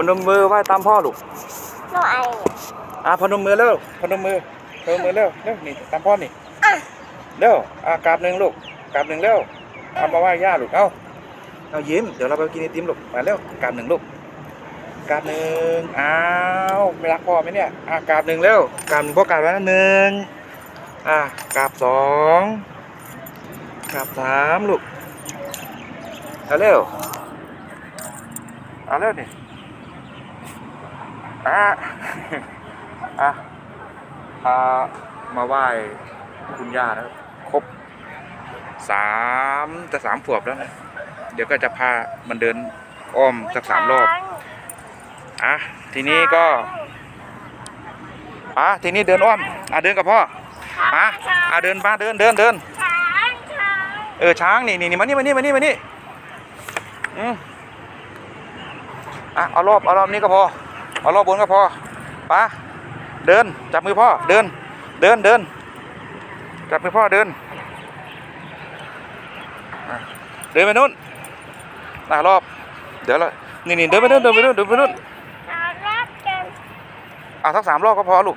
พนมมือไหว้ตามพ่อลูกหนูไออะพนมมือเร็วพนมมือพนมมือเร็วเร็วนี่ตามพ่อนี่อะเร็วอะกราบหนึ่งลูกกราบหนึ่งเร็วเอามาไหว้ย่าลูกเอ้าเอายิ้มเดี๋ยวเราไปกินไอติมลูกมาเร็วกราบหนึ่งลูกกราบหนึ่งอ้าวไม่รักพ่อไหมเนี่ยอะกราบหนึ่งเร็วกราบหนึ่งพ่อกราบแล้วนะหนึ่งอะกราบสองกราบสามลูกเอาเร็วเอาเร็วนี่ อะอะอ่ามาไหว้คุณย่าแล้วครบสามจะสามขวบแล้วนะเดี๋ยวก็จะพามันเดินอ้อมสักสามรอบอะทีนี้ก็อะทีนี้เดินอ้อมอะเดินกับพ่ออะอะเดินมาเดินเดินเดินเออช้างนี่นี่นี่มานี่มานี่มานี่มานี่อืมอะเอารอบเอารอบนี้ก็พอ เอารอบบนก็พอปะเดินจับมือพ่อเดิน เดินเดิน จับมือพ่อเดิน เดินไปนู่นอะรอบ เดี๋ยวละนี่นี่เดินไปนู่นเดินไปนู่นเดินไปนู่นเอารับกันอะสักสามรอบก็พอลูก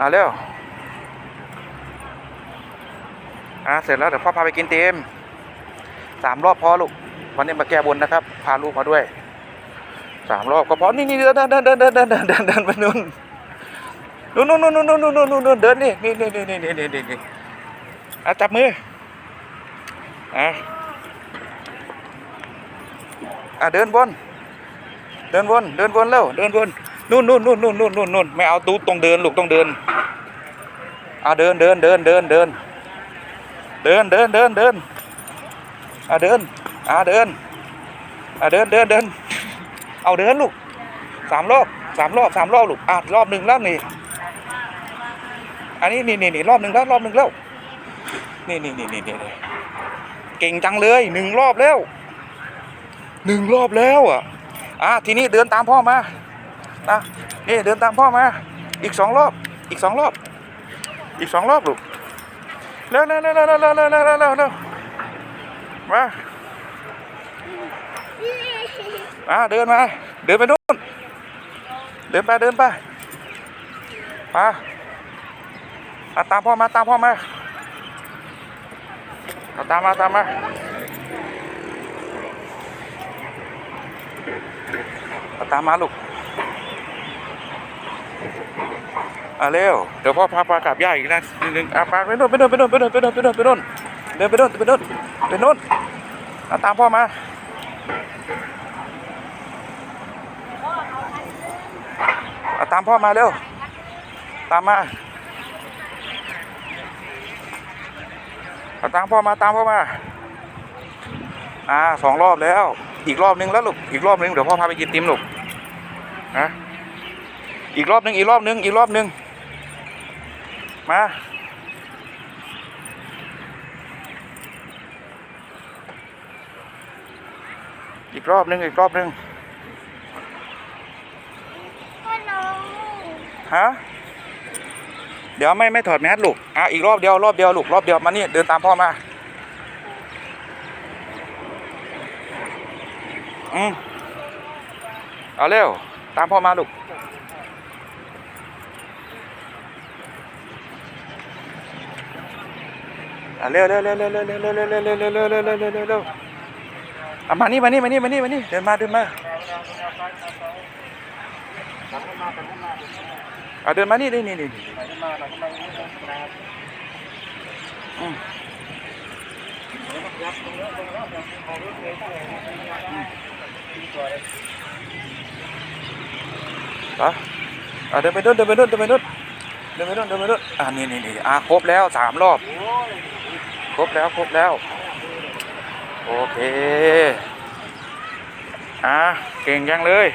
อะเร็วอะเสร็จแล้วเดี๋ยวพ่อพาไปกินเต็มสามรอบพอลูกวันนี้มาแก้บนนะครับ พาลูกมาด้วย สามรอบก็พอนี่นี่เดินเดินเดินเดินเดินเดินเดินเดินเดินไปนู่นนู่นนู่นนู่นนู่นนู่นนู่นนู่นนู่นเดินนี่นี่นี่นี่นี่นี่นี่นี่อะจับมืออะอะเดินบนเดินวนเดินวนเร็วเดินวนนู่นนู่นนู่นนู่นนู่นนู่นนู่นไม่เอาตูต้องเดินลูกต้องเดินอะเดินเดินเดินเดินเดินเดินเดินเดินเดินอะเดินอะเดินอะเดินเดินเดิน เอาเดินลูกสามรอบสามรอบสามรอบลูกอะรอบหนึ่งรอบวนี่อันนี้นี่นี่นี่รอบหนึ่งแล้วรอบหนึ่งแล้วนี่นี่นี่นี่นี่เก่งจังเลยหนึ่งรอบแล้วหนึ่งรอบแล้วอะอะทีนี้เดินตามพ่อมานะนี่เดินตามพ่อมา อีกสองรอบอีกสองรอบ อีกสองรอบลูกเร็วเร็วเร็วเร็วเร็วเร็วเร็วมา อะเดินมา เดินไปนู่น เดินไปเดินไป มาอะตามพ่อมาตามพ่อมาเอาตามมาตามมาเอาตามมาลูกอะเร็วเดี๋ยวพ่อพาปลากลับย่าอีกนะนิดนึงอะปลาไปโน่นไปโน่นไปโน่นไปโน่นไปโน่นไปโน่นไปโน่นเดินไปโน่นไปโน่นไปโน่นอะตามพ่อมาอะตามพ่อมาเร็ว ตามมาอะตามพ่อมาตามพ่อมา อ่าสองรอบแล้ว อีกรอบนึงแล้วลูก อีกรอบนึงเดี๋ยวพ่อพาไปกินติมลูกนะอีกรอบนึงอีกรอบนึงอีกรอบนึง มา อีกรอบนึงอีกรอบนึง พ่อน้อง ฮะเดี๋ยวไม่ไม่ถอดแมสลูกอะอีกรอบเดียวรอบเดียวลูกรอบเดียวมานี่เดินตามพ่อมาอืมเอาเร็วตามพ่อมาลูกเร็วเร็วเร็วเร็วเร็วเร็วเร็วเร็วเร็วเร็วเร็วเร็วเร็วเร็วเร็วเร็วเร็วอะมานี่มานี่มานี่มานี่มานี่เดินมาเดินมา อะเดินมานี่นี่นี่นี่อืมไปอะเดินไปนู่นเดินไปนู่นเดินไปนู่นเดินไปนู่นเดินไปนู่นอะนี่นี่นี่อะครบแล้วสามรอบ ครบแล้วครบแล้ว โอเค อะเก่งยังเลย